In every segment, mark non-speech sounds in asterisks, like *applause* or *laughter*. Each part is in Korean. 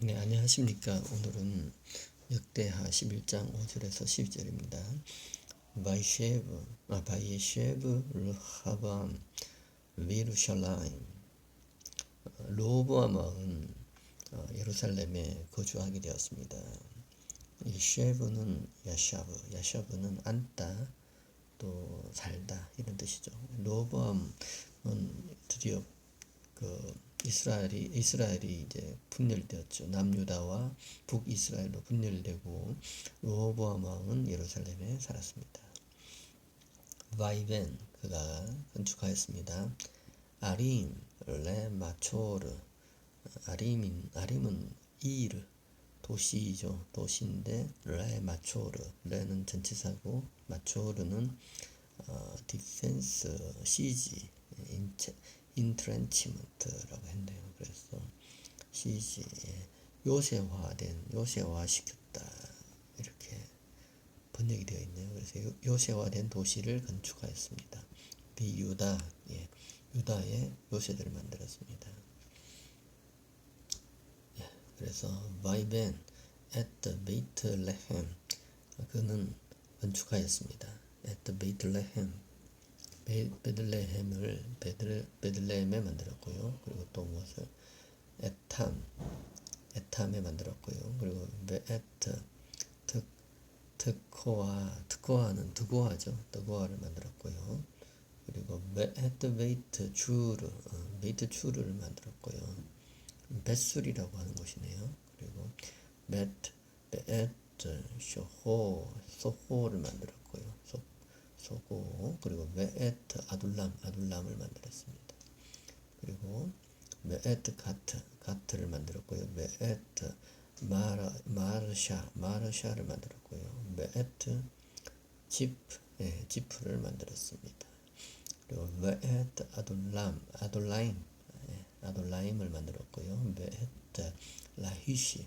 네, 안녕하십니까. 오늘은 역대하 11장 5절에서 12절입니다. 바이셰브, 아, 바이셰브 르하밤 위루샬라임 로보암 왕은 어, 예루살렘에 거주하게 되었습니다. 이 쉐브는 야샤브, 야샤브는 앉다, 또 살다 이런 뜻이죠. 로보암은 드디어 그 이스라엘이 이스라엘이 이제 분열되었죠. 남유다와 북이스라엘로 분열되고 로보암 왕은 예루살렘에 살았습니다. 바이벤 그가 건축하였습니다. 아림 레 마초르 아림인 아림은 이르 도시이죠. 도시인데 레 마초르 레는 전치사고 마초르는 어, 디펜스 시지 인체 인트렌치먼트라고 했네요. 그래서 시지 요새화된 요새화 시켰다 이렇게 번역이 되어 있네요. 그래서 요- 요새화된 도시를 건축하였습니다. 비유다 예, 유다의 요새들을 만들었습니다. 예, 그래서 바이벤 at the Bethlehem 그는 건축하였습니다. at the Bethlehem 베- 베들레헴을 베들, 베들레헴에 만들었고요. 그리고 또 무엇을 에탐 에탐에 만들었고요. 그리고 베에트 트 트코아 트코아는 드고아죠. 드고아를 만들었고요. 그리고 베에트 베이트 주르 어, 베이트 주르를 만들었고요. 벳술이라고 하는 곳이네요. 그리고 베트 베에트 쇼호 소호를 만들었고요. 소, 소고 그리고 베에트 아둘람 아둘람을 만들었습니다. 그리고 메에트 가트 가트를 만들었고요. 메에트 마르 마르샤 마르샤를 만들었고요. 메에트 지프 예, 지프를 만들었습니다. 그리고 메에트 아둘람 아둘라임 예, 아둘라임을 만들었고요. 메에트 라히시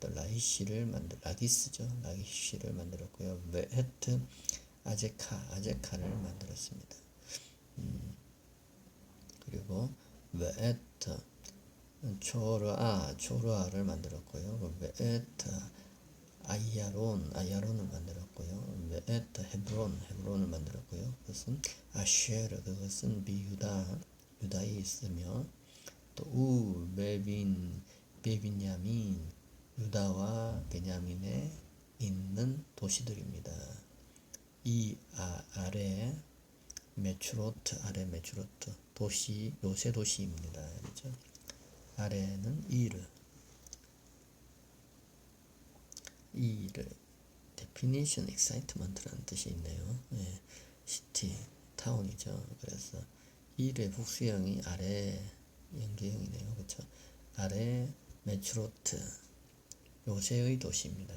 또 라히시를 만들 라기스죠. 라기시를 만들었고요. 메에트 아제카 아제카를 만들었습니다. 그리고 베에트 초르아 초르아를 만들었고요. 베에트 아이야론 아이야론을 만들었고요. 베에트 헤브론 헤브론을 만들었고요. 그것은 아쉐르 그것은 비유다 유다에 있으며 또 우 베빈 베빈야민 유다와 베냐민에 있는 도시들입니다. 이 아, 아래 메추로트 아래 메추로트 도시 요새 도시입니다. 그렇죠? 아래는 이르 이르 definition excitement라는 뜻이 있네요. 예, 시티 타운이죠. 그래서 이르의 복수형이 아래 연계형이네요. 그렇죠? 아래 메추로트 요새의 도시입니다.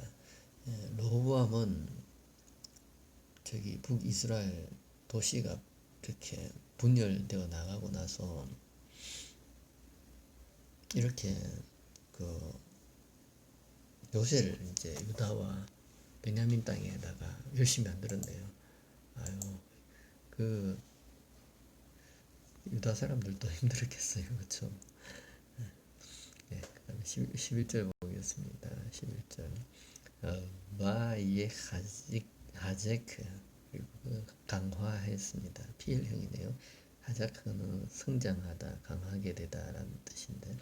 예, 로보암은 저기 북이스라엘 도시가 이렇게 분열되어 나가고 나서 이렇게 그 요새를 이제 유다와 베냐민 땅에다가 열심히 만들었네요. 아유 그 유다 사람들도 *laughs* 힘들었겠어요, 그렇죠? 예, 그다음에 11 절 보겠습니다. 11절 어, 마예 하직 하제크 그리고 그 강화했습니다. 피일형이네요. 하자크는 성장하다, 강하게 되다라는 뜻인데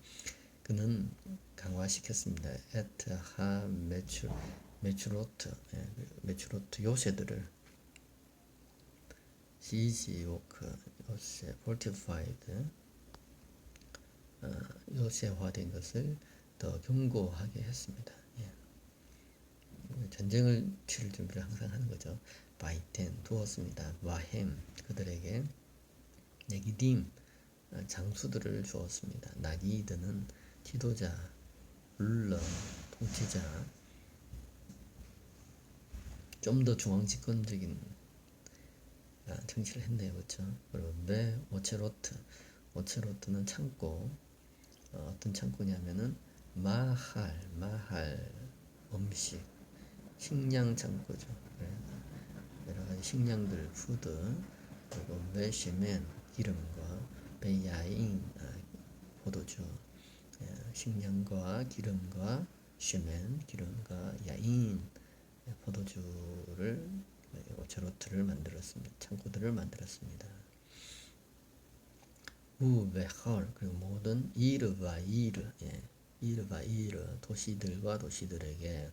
그는 강화시켰습니다. 에트 하 메추 메추로트 예, 메추로트 요새들을 시지 워크 요새 폴티파이드 어, 요새화된 것을 더 견고하게 했습니다. 예. 전쟁을 치를 준비를 항상 하는 거죠. 바이텐 두었습니다. 와햄 그들에게 네기딤 어, 장수들을 주었습니다. 나기드는 지도자, 룰러 통치자 좀 더 중앙 집권적인 아, 정치를 했네요, 그렇죠? 메 오체로트 오체로트는 창고 어, 어떤 창고냐면은 마할 마할 음식 식량 창고죠. 네. 여러 가지 식량들 푸드 그리고 베시멘 기름과 베야인 아, 포도주 예, 식량과 기름과 쉐멘 기름과 야인 포도주를 오체로트를 만들었습니다. 창고들을 만들었습니다. 우베헐 그리고 모든 이르와 이르 예, 이르와 이르 도시들과 도시들에게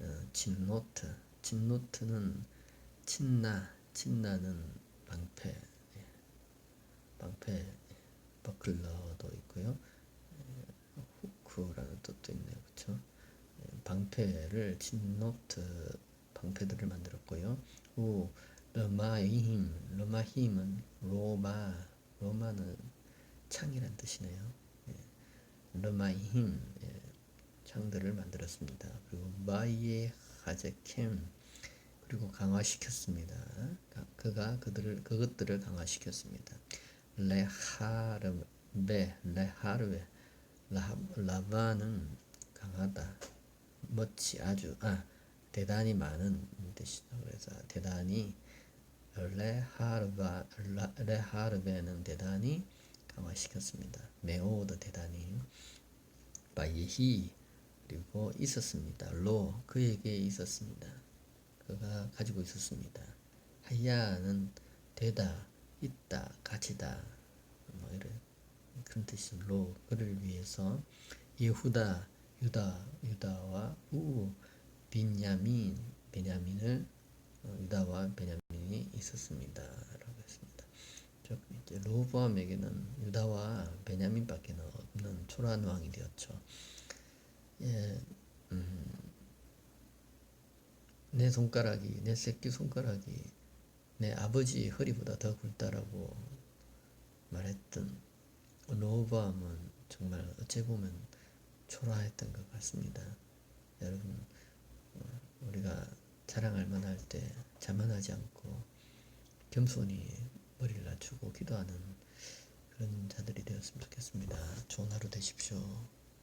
어, 진노트. 진노트는 친나 친나는 방패. 예, 방패 예, 버클러도 있고요. 예, 후크라는 뜻도 있네요. 그렇죠 방패를 진노트 방패들을 만들었고요. 우 러마힘. 러마힘은 로마 로마는 창이란 뜻이네요. 예, 러마힘 예, 창들을 만들었습니다. 그리고 마이에 하제캠 그리고 강화시켰습니다. 가- 그가 그들을 그것들을 강화시켰습니다. 레하르베 레하르베 라, 라바는 강하다. 멋지 아주 아 대단히 많은 뜻이다. 그래서 대단히 레하르바 라- 레하르베는 대단히 강화시켰습니다. 메오도 대단히 바이히 그리고 있었습니다. 로 그에게 있었습니다. 그가 가지고 있었습니다. 하야는 되다, 있다, 가지다 뭐 이런 그런 뜻이 로 그를 위해서 예후다, 유다, 유다와 우 빈야민, 베냐민을 어, 유다와 베냐민이 있었습니다라고 했습니다. 즉 이제 로보암에게는 유다와 베냐민밖에 없는 초라한 왕이 되었죠. 예, 음, 내 손가락이 내 새끼 손가락이 내 아버지 허리보다 더 굵다라고 말했던 로보암은 정말 어찌 보면 초라했던 것 같습니다. 여러분 어, 우리가 자랑할 만할 때 자만하지 않고 겸손히 머리를 낮추고 기도하는 그런 자들이 되었으면 좋겠습니다. 좋은 하루 되십시오.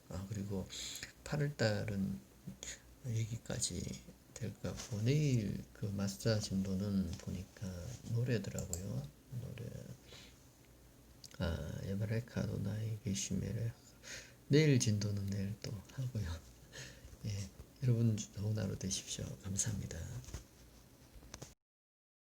아 그리고 8월 달은 여기까지 될 것 같고 내일 그 마스터 진도는 보니까 노래더라고요. 노래 아 에바레카도 나이 게시메레 내일 진도는 내일 또 하고요. *laughs* 예 여러분 좋은 하루 되십시오. 감사합니다.